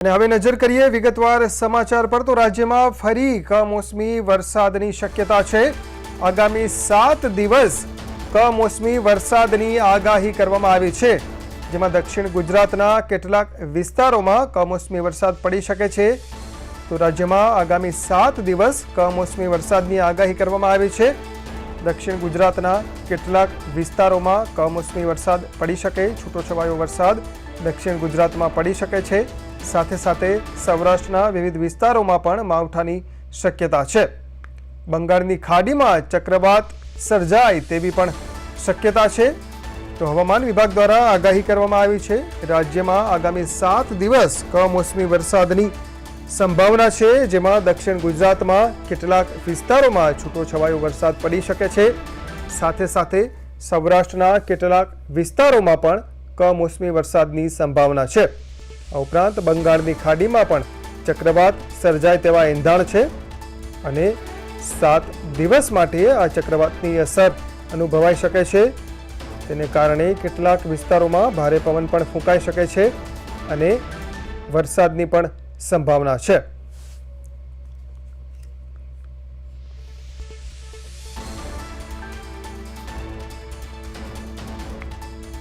અને હવે નજર કરીએ વિગતવાર સમાચાર પર, તો રાજ્યમાં ફરી કમોસમી વરસાદની શક્યતા છે. આગામી સાત દિવસ કમોસમી વરસાદની આગાહી કરવામાં આવી છે. જેમાં દક્ષિણ ગુજરાતના કેટલાક વિસ્તારોમાં કમોસમી વરસાદ પડી શકે છે. તો રાજ્યમાં આગામી સાત દિવસ કમોસમી વરસાદની આગાહી કરવામાં આવી છે. દક્ષિણ ગુજરાતના કેટલાક વિસ્તારોમાં કમોસમી વરસાદ પડી શકે, છૂટોછવાયો વરસાદ દક્ષિણ ગુજરાતમાં પડી શકે છે. સાથે સાથે સૌરાષ્ટ્રના વિવિધ વિસ્તારોમાં પણ માવઠાની શક્યતા છે. બંગાળની ખાડીમાં ચક્રવાત સર્જાય તેવી પણ શક્યતા છે. તો હવામાન વિભાગ દ્વારા આગાહી કરવામાં આવી છે. રાજ્યમાં આગામી સાત દિવસ કમોસમી વરસાદની સંભાવના છે, જેમાં દક્ષિણ ગુજરાતમાં કેટલાક વિસ્તારોમાં છૂટોછવાયો વરસાદ પડી શકે છે. સાથે સાથે સૌરાષ્ટ્રના કેટલાક વિસ્તારોમાં પણ કમોસમી વરસાદની સંભાવના છે. આ ઉપરાંત બંગાળની ખાડીમાં પણ ચક્રવાત સર્જાય તેવા એંધાણ છે અને સાત દિવસ માટે આ ચક્રવાતની અસર અનુભવાઈ શકે છે. તેને કારણે કેટલાક વિસ્તારોમાં ભારે પવન પણ ફૂંકાઈ શકે છે અને વરસાદની પણ સંભાવના છે.